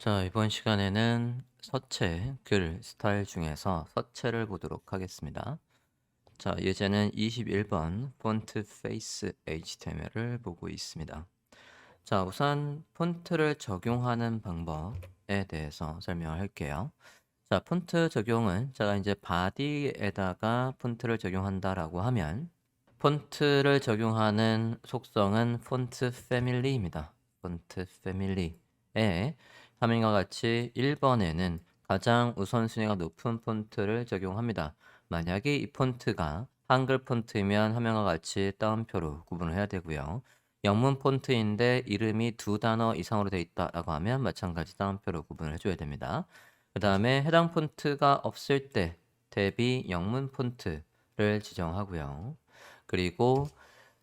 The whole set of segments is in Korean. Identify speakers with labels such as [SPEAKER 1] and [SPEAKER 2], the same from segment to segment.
[SPEAKER 1] 자, 이번 시간에는 서체, 글, 스타일 중에서 서체를 보도록 하겠습니다. 자, 예제는 21번 폰트 페이스 HTML을 보고 있습니다. 자, 우선 폰트를 적용하는 방법에 대해서 설명할게요. 자, 폰트 적용은 제가 이제 바디에다가 폰트를 적용한다라고 하면 폰트를 적용하는 속성은 폰트 패밀리입니다. 폰트 패밀리에 화면과 같이 1번에는 가장 우선순위가 높은 폰트를 적용합니다. 만약에 이 폰트가 한글 폰트이면 화면과 같이 따옴표로 구분을 해야 되고요. 영문 폰트인데 이름이 두 단어 이상으로 되어 있다라고 하면 마찬가지 따옴표로 구분을 해줘야 됩니다. 그 다음에 해당 폰트가 없을 때 대비 영문 폰트를 지정하고요. 그리고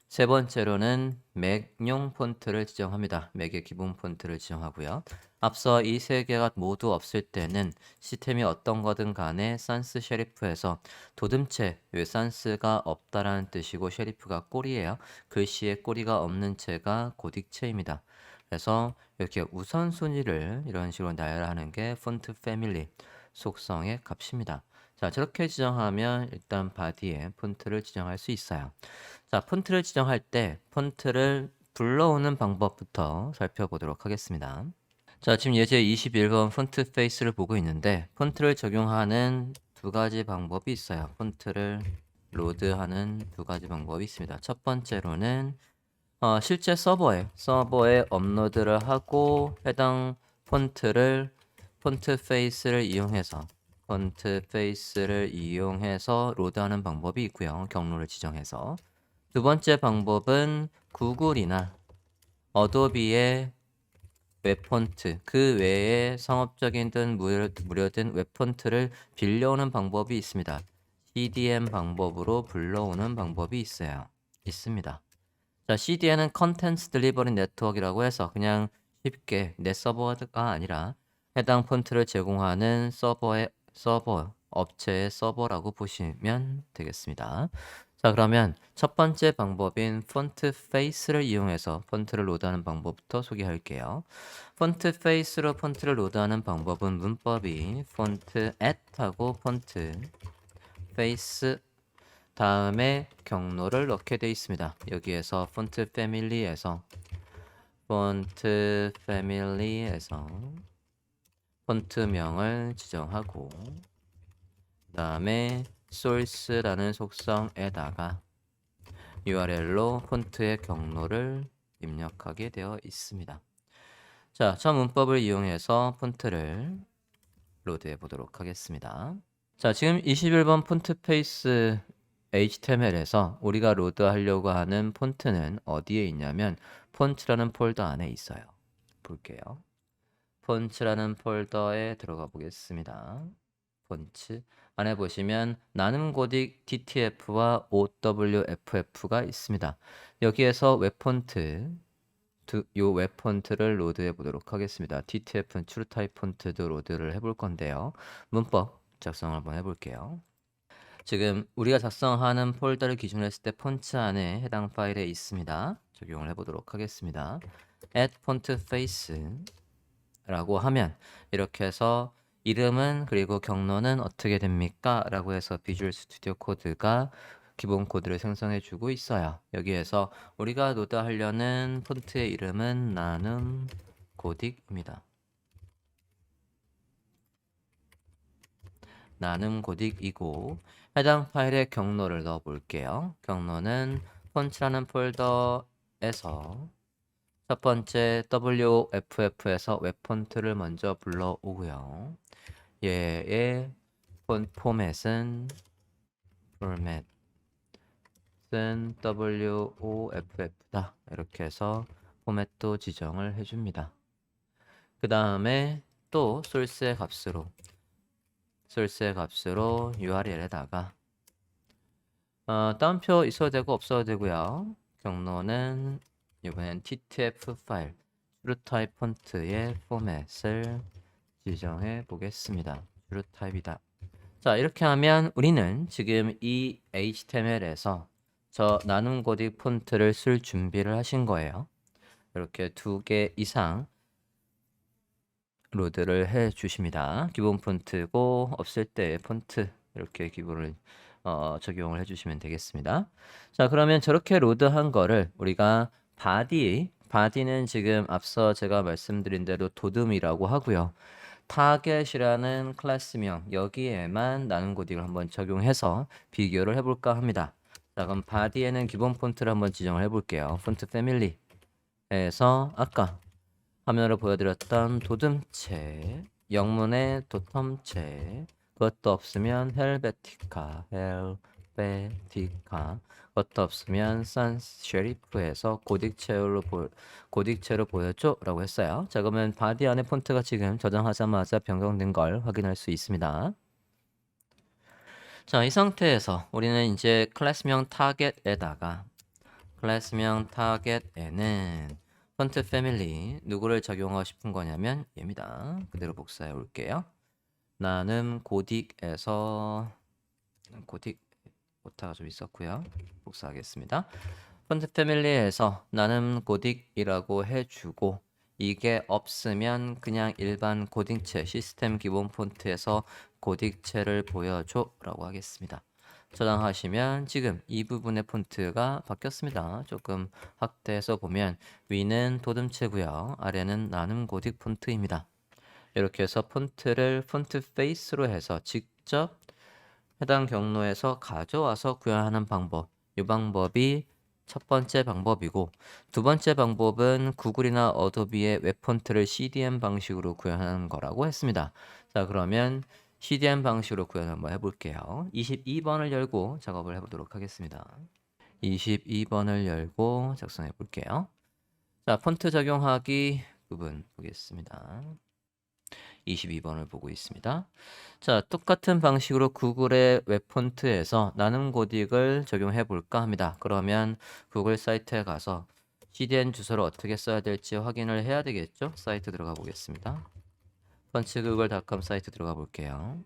[SPEAKER 1] 세 번째로는 맥용 폰트를 지정합니다. 맥의 기본 폰트를 지정하고요. 앞서 이 세 개가 모두 없을 때는 시스템이 어떤 거든 간에 산스 셰리프에서 도듬체, 왜 산스가 없다라는 뜻이고 셰리프가 꼬리예요. 글씨에 꼬리가 없는 채가 고딕체입니다. 그래서 이렇게 우선순위를 이런 식으로 나열하는 게 폰트 패밀리 속성의 값입니다. 자, 저렇게 지정하면 일단 바디에 폰트를 지정할 수 있어요. 자, 폰트를 지정할 때 폰트를 불러오는 방법부터 살펴보도록 하겠습니다. 자, 지금 예제 21번 폰트 페이스를 보고 있는데 폰트를 적용하는 두 가지 방법이 있어요. 폰트를 로드하는 두 가지 방법이 있습니다. 첫 번째로는 어, 실제 서버에 서버에 업로드를 하고 해당 폰트를 폰트 페이스를 이용해서 폰트 페이스를 이용해서 로드하는 방법이 있고요. 경로를 지정해서 두 번째 방법은 구글이나 어도비의 웹폰트 그 외에 상업적이든 무료, 무료든 웹폰트를 빌려오는 방법이 있습니다. CDN 방법으로 불러오는 방법이 있어요. 있습니다. 자, CDN은 Contents Delivery Network이라고 해서 그냥 쉽게 내 서버가 아니라 해당 폰트를 제공하는 서버의 서버 업체의 서버라고 보시면 되겠습니다. 자, 그러면 첫 번째 방법인 폰트 페이스를 이용해서 폰트를 로드하는 방법부터 소개할게요. 폰트 페이스로 폰트를 로드하는 방법은 문법이 폰트 at하고 폰트 페이스 다음에 경로를 넣게 되어 있습니다. 여기에서 폰트 패밀리에서 폰트 패밀리에서 폰트명을 지정하고 그 다음에 source라는 속성에다가 URL로 폰트의 경로를 입력하게 되어 있습니다. 자, 저 문법을 이용해서 폰트를 로드해 보도록 하겠습니다. 자, 지금 21번 폰트 페이스 HTML에서 우리가 로드하려고 하는 폰트는 어디에 있냐면 폰트라는 폴더 안에 있어요. 볼게요. 폰트라는 폴더에 들어가 보겠습니다. 폰트 안에 보시면 나눔 고딕 DTF와 OWFF가 있습니다. 여기에서 웹폰트 요 웹폰트를 로드해 보도록 하겠습니다. DTF는 트루타입 폰트도 로드를 해볼 건데요. 문법 작성을 한번 해볼게요. 지금 우리가 작성하는 폴더를 기준으로 했을 때 폰트 안에 해당 파일에 있습니다. 적용을 해보도록 하겠습니다. add font face 라고 하면 이렇게 해서 이름은 그리고 경로는 어떻게 됩니까? 라고 해서 비주얼 스튜디오 코드가 기본 코드를 생성해 주고 있어요. 여기에서 우리가 로드하려는 폰트의 이름은 나눔 고딕입니다. 나눔 고딕이고 해당 파일의 경로를 넣어 볼게요. 경로는 폰트라는 폴더에서 첫 번째 WFF에서 웹폰트를 먼저 불러오고요. 얘의 폰 포맷은 포맷은 WOFF다. 이렇게 해서 포맷도 지정을 해줍니다. 그 다음에 또 소스의 값으로 소스의 값으로 URL에다가 어, 따옴표 있어도 되고 없어도 되고요. 경로는 이번엔 TTF 파일 트루타입 폰트의 포맷을 지정해 보겠습니다. 트루타입이다. 자 이렇게 하면 우리는 지금 이 HTML에서 저 나눔 고딕 폰트를 쓸 준비를 하신 거예요. 이렇게 두 개 이상 로드를 해 주십니다. 기본 폰트고 없을 때 폰트 이렇게 기본을 어, 적용을 해주시면 되겠습니다. 자 그러면 저렇게 로드한 거를 우리가 바디 바디는 지금 앞서 제가 말씀드린 대로 도듬이라고 하고요. 타겟이라는 클래스명 여기에만 나는 코딩을 한번 적용해서 비교를 해볼까 합니다. 자 그럼 바디에는 기본 폰트를 한번 지정을 해볼게요. 폰트 패밀리에서 아까 화면으로 보여드렸던 도듬체 영문의 도텀체 그것도 없으면 헬베티카 헬 베티카 그것도 없으면 산 쉐리프에서 고딕체로 보 고딕체로 보여줘라고 했어요. 자 그러면 바디 안에 폰트가 지금 저장하자마자 변경된 걸 확인할 수 있습니다. 자, 이 상태에서 우리는 이제 클래스명 타겟에다가 클래스명 타겟에는 폰트 패밀리 누구를 적용하고 싶은 거냐면 얘입니다. 그대로 복사해 올게요. 나는 고딕에서 고딕 오타가 좀 있었고요. 복사하겠습니다. 폰트 패밀리에서 나는 고딕이라고 해주고 이게 없으면 그냥 일반 고딕체 시스템 기본 폰트에서 고딕체를 보여줘 라고 하겠습니다. 저장하시면 지금 이 부분의 폰트가 바뀌었습니다. 조금 확대해서 보면 위는 도듬체고요. 아래는 나눔 고딕 폰트입니다. 이렇게 해서 폰트를 폰트 페이스로 해서 직접 해당 경로에서 가져와서 구현하는 방법. 이 방법이 첫 번째 방법이고 두 번째 방법은 구글이나 어도비의 웹폰트를 CDN 방식으로 구현하는 거라고 했습니다. 자 그러면 CDN 방식으로 구현 한번 해볼게요. 22번을 열고 작업을 해보도록 하겠습니다. 22번을 열고 작성해 볼게요. 자 폰트 적용하기 부분 보겠습니다. 22번을 보고 있습니다. 자, 똑같은 방식으로 구글의 웹폰트에서 나눔 고딕을 적용해 볼까 합니다. 그러면 구글 사이트에 가서 CDN 주소를 어떻게 써야 될지 확인을 해야 되겠죠? 사이트 들어가 보겠습니다. 펀치구글닷컴 사이트 들어가 볼게요.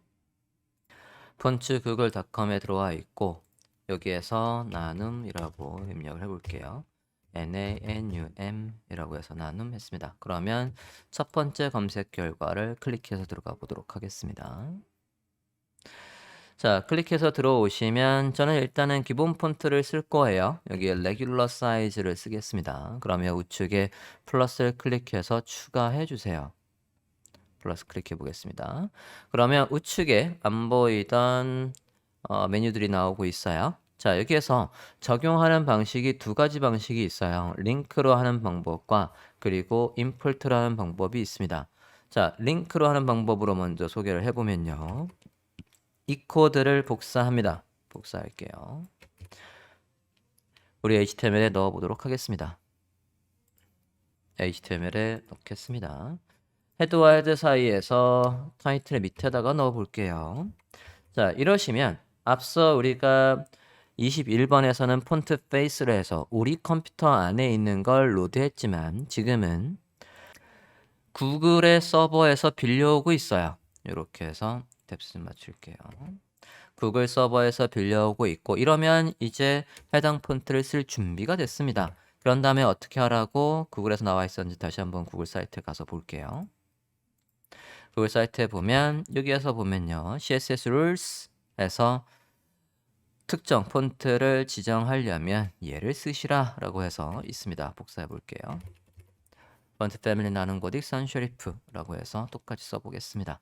[SPEAKER 1] 펀치구글닷컴에 들어와 있고 여기에서 나눔이라고 입력을 해 볼게요. NANUM이라고 해서 나눔 했습니다. 그러면 첫 번째 검색 결과를 클릭해서 들어가 보도록 하겠습니다. 자, 클릭해서 들어오시면 저는 일단은 기본 폰트를 쓸 거예요. 여기에 레귤러 사이즈를 쓰겠습니다. 그러면 우측에 플러스를 클릭해서 추가해 주세요. 플러스 클릭해 보겠습니다. 그러면 우측에 안 보이던 어, 메뉴들이 나오고 있어요. 자, 여기에서 적용하는 방식이 두 가지 방식이 있어요. 링크로 하는 방법과 그리고 임폴트로 하는 방법이 있습니다. 자, 링크로 하는 방법으로 먼저 소개를 해보면요. 이 코드를 복사합니다. 복사할게요. 우리 HTML에 넣어보도록 하겠습니다. HTML에 넣겠습니다. 헤드와 헤드 사이에서 타이틀 밑에다가 넣어볼게요. 자, 이러시면 앞서 우리가 21번에서는 폰트 페이스를 해서 우리 컴퓨터 안에 있는 걸 로드했지만 지금은 구글의 서버에서 빌려오고 있어요. 이렇게 해서 좀 맞출게요. 구글 서버에서 빌려오고 있고 이러면 이제 해당 폰트를 쓸 준비가 됐습니다. 그런 다음에 어떻게 하라고 구글에서 나와 있었는지 다시 한번 구글 사이트에 가서 볼게요. 구글 사이트에 보면 여기에서 보면요. CSS rules에서 특정 폰트를 지정하려면 얘를 쓰시라 라고 해서 있습니다. 복사해 볼게요. 폰트 패밀리 나는 고딕 선쉐리프라고 해서 똑같이 써보겠습니다.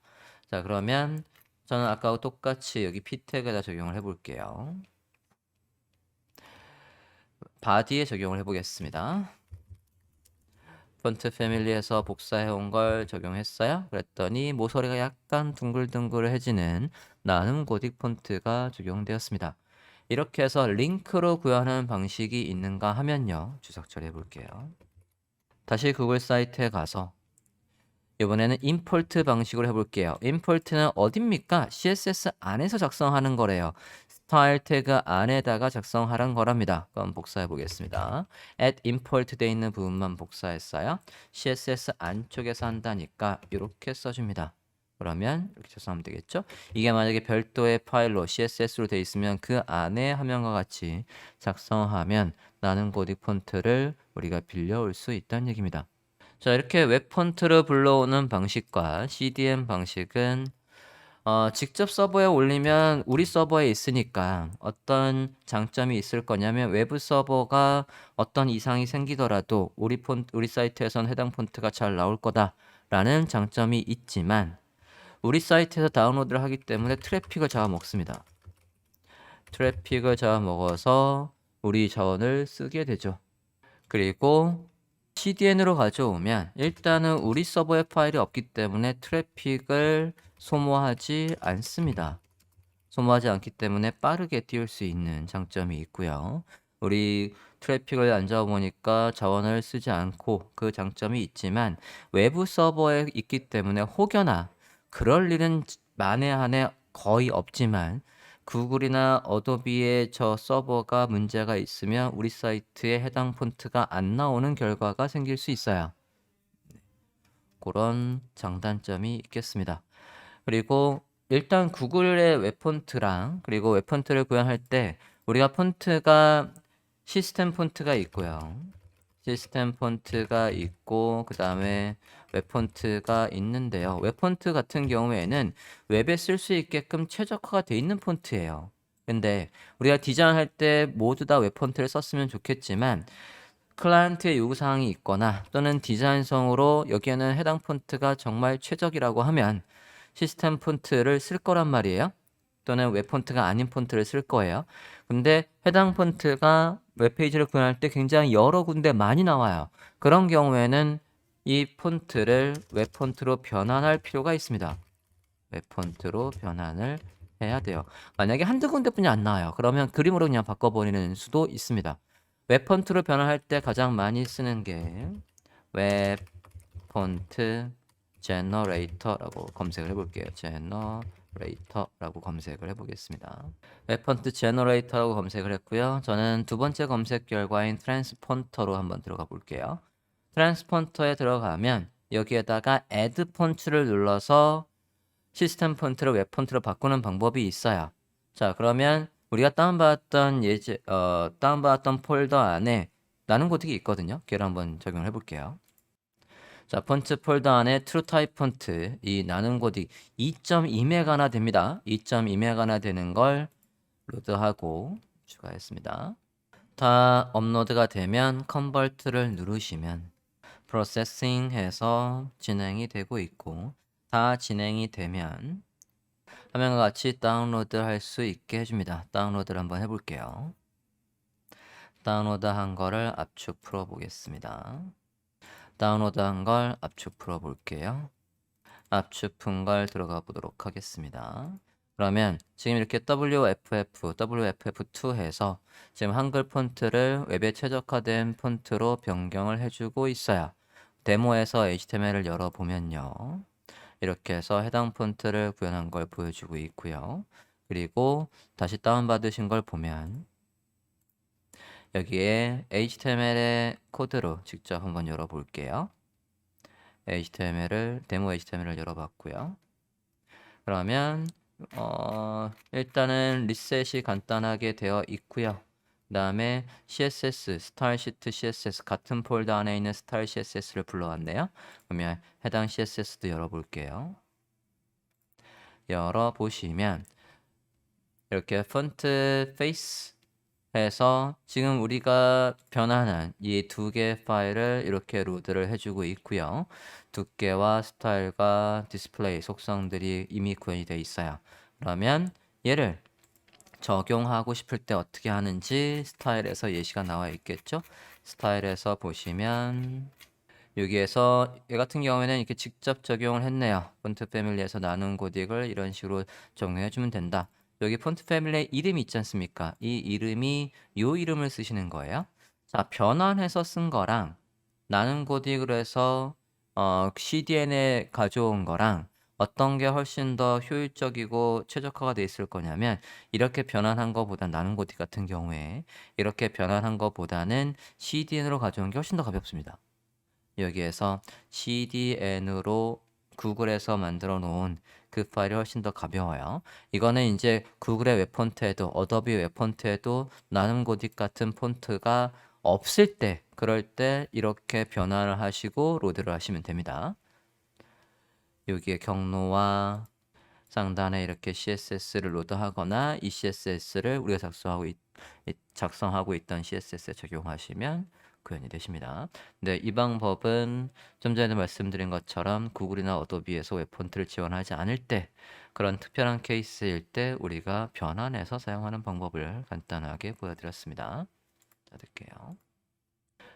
[SPEAKER 1] 자 그러면 저는 아까와 똑같이 여기 p 태그에다 적용을 해볼게요. 바디에 적용을 해보겠습니다. 폰트 패밀리에서 복사해온 걸 적용했어요. 그랬더니 모서리가 약간 둥글둥글해지는 나눔 고딕 폰트가 적용되었습니다. 이렇게 해서 링크로 구현하는 방식이 있는가 하면요. 주석 처리해 볼게요. 다시 구글 사이트에 가서 이번에는 임폴트 방식으로 해볼게요. 임폴트는 어딥니까? CSS 안에서 작성하는 거래요. 스타일 태그 안에다가 작성하란 거랍니다. 그럼 복사해 보겠습니다. add import 돼 있는 부분만 복사했어요. CSS 안쪽에서 한다니까 이렇게 써줍니다. 그러면 이렇게 작성하면 되겠죠? 이게 만약에 별도의 파일로 CSS로 되어 있으면 그 안에 화면과 같이 작성하면 나는 고딕 폰트를 우리가 빌려올 수 있다는 얘기입니다. 자, 이렇게 웹 폰트를 불러오는 방식과 CDN 방식은 어, 직접 서버에 올리면 우리 서버에 있으니까 어떤 장점이 있을 거냐면 외부 서버가 어떤 이상이 생기더라도 우리 폰 우리 사이트에선 해당 폰트가 잘 나올 거다라는 장점이 있지만 우리 사이트에서 다운로드를 하기 때문에 트래픽을 잡아먹습니다. 트래픽을 잡아먹어서 우리 자원을 쓰게 되죠. 그리고 CDN으로 가져오면 일단은 우리 서버에 파일이 없기 때문에 트래픽을 소모하지 않습니다. 소모하지 않기 때문에 빠르게 띄울 수 있는 장점이 있고요. 우리 트래픽을 안 잡아보니까 자원을 쓰지 않고 그 장점이 있지만 외부 서버에 있기 때문에 혹여나 그럴 일은 만에 한해 거의 없지만 구글이나 어도비의 저 서버가 문제가 있으면 우리 사이트에 해당 폰트가 안 나오는 결과가 생길 수 있어요. 그런 장단점이 있겠습니다. 그리고 일단 구글의 웹폰트랑 그리고 웹폰트를 구현할 때 우리가 폰트가 시스템 폰트가 있고요. 시스템 폰트가 있고 그 다음에 웹 폰트가 있는데요. 웹 폰트 같은 경우에는 웹에 쓸 수 있게끔 최적화가 돼 있는 폰트예요. 근데 우리가 디자인할 때 모두 다 웹 폰트를 썼으면 좋겠지만 클라이언트의 요구사항이 있거나 또는 디자인성으로 여기에는 해당 폰트가 정말 최적이라고 하면 시스템 폰트를 쓸 거란 말이에요. 또는 웹 폰트가 아닌 폰트를 쓸 거예요. 근데 해당 폰트가 웹페이지를 구현할 때 굉장히 여러 군데 많이 나와요. 그런 경우에는 이 폰트를 웹 폰트로 변환할 필요가 있습니다. 웹 폰트로 변환을 해야 돼요. 만약에 한두 군데뿐이 안 나와요. 그러면 그림으로 그냥 바꿔버리는 수도 있습니다. 웹 폰트로 변환할 때 가장 많이 쓰는 게웹 폰트 제너레이터라고 검색을 해볼게요. 제너 레이터라고 검색을 해보겠습니다. 웹 폰트 제너레이터라고 검색을 했고요. 저는 두 번째 검색 결과인 트랜스폰터로 한번 들어가 볼게요. 트랜스폰터에 들어가면 여기에다가 add 폰트를 눌러서 시스템 폰트를 웹 폰트로 바꾸는 방법이 있어요. 자, 그러면 우리가 다운받았던 예제 어, 다운받았던 폴더 안에 나는 고딕이 있거든요. 걔를 한번 적용을 해 볼게요. 자, 폰트 폴더 안에 트루 타입 폰트 이 나는 고딕 2.2메가나 됩니다. 2.2메가나 되는 걸 로드하고 추가했습니다. 다 업로드가 되면 컨버트를 누르시면 프로세싱 해서 진행이 되고 있고 다 진행이 되면 화면과 같이 다운로드 할 수 있게 해줍니다. 다운로드를 한번 해볼게요. 다운로드 한 거를 압축 풀어 보겠습니다. 다운로드 한 걸 압축 풀어 볼게요. 압축 푼 걸 들어가 보도록 하겠습니다. 그러면 지금 이렇게 WFF, WFF2 해서 지금 한글 폰트를 웹에 최적화된 폰트로 변경을 해주고 있어요. 데모에서 HTML을 열어보면요. 이렇게 해서 해당 폰트를 구현한 걸 보여주고 있고요. 그리고 다시 다운받으신 걸 보면 여기에 HTML의 코드로 직접 한번 열어볼게요. HTML을 데모 HTML을 열어봤고요. 그러면 어, 일단은 리셋이 간단하게 되어 있고요. 그 다음에 CSS, 스타일 시트 CSS 같은 폴더 안에 있는 스타일 CSS를 불러왔네요. 그러면 해당 CSS도 열어볼게요. 열어보시면 이렇게 폰트 페이스 해서 지금 우리가 변환한 이 두개 파일을 이렇게 로드를 해주고 있고요. 두께와 스타일과 디스플레이 속성들이 이미 구현이 되어 있어요. 그러면 얘를 적용하고 싶을 때 어떻게 하는지 스타일에서 예시가 나와 있겠죠? 스타일에서 보시면 여기에서 얘 같은 경우에는 이렇게 직접 적용을 했네요. 폰트 패밀리에서 나눈 고딕을 이런 식으로 적용해 주면 된다. 여기 폰트 패밀리의 이름이 있지 않습니까? 이 이름이 요 이름을 쓰시는 거예요. 자, 변환해서 쓴 거랑 나눈 고딕으로 해서 어, CDN에 가져온 거랑 어떤 게 훨씬 더 효율적이고 최적화가 돼 있을 거냐면 이렇게 변환한 거보다 나는 고딕 같은 경우에 이렇게 변환한 거보다는 CDN으로 가져온 게 훨씬 더 가볍습니다. 여기에서 CDN으로 구글에서 만들어 놓은 그 파일이 훨씬 더 가벼워요. 이거는 이제 구글의 웹 폰트에도 어도비 웹 폰트에도 나눔 고딕 같은 폰트가 없을 때 그럴 때 이렇게 변화를 하시고 로드를 하시면 됩니다. 여기에 경로와 상단에 이렇게 CSS를 로드하거나 이 CSS를 우리가 작성하고 있, 이- 작성하고 있던 CSS에 적용하시면 구현이 되십니다. 네, 이 방법은 좀 전에 말씀드린 것처럼 구글이나 어도비에서 웹폰트를 지원하지 않을 때 그런 특별한 케이스일 때 우리가 변환해서 사용하는 방법을 간단하게 보여드렸습니다. 닫을게요.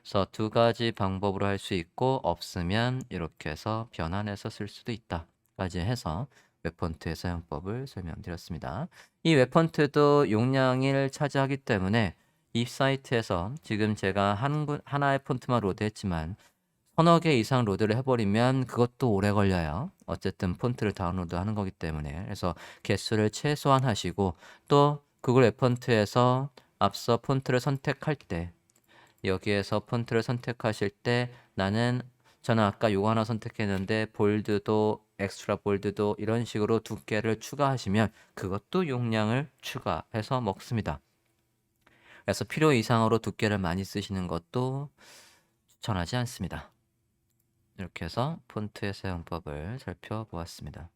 [SPEAKER 1] 그래서 두 가지 방법으로 할 수 있고 없으면 이렇게 해서 변환해서 쓸 수도 있다까지 해서 웹폰트의 사용법을 설명드렸습니다. 이 웹폰트도 용량을 차지하기 때문에 이 사이트에서 지금 제가 한, 군- 하나의 폰트만 로드했지만 서너 개 이상 로드를 해버리면 그것도 오래 걸려요. 어쨌든 폰트를 다운로드 하는 거기 때문에. 그래서 개수를 최소한 하시고 또 구글 웹폰트에서 앞서 폰트를 선택할 때 여기에서 폰트를 선택하실 때 나는 저는 아까 요거 하나 선택했는데 볼드도 엑스트라 볼드도 이런 식으로 두께를 추가하시면 그것도 용량을 추가해서 먹습니다. 그래서 필요 이상으로 두께를 많이 쓰시는 것도 추천하지 않습니다. 이렇게 해서 폰트의 사용법을 살펴보았습니다.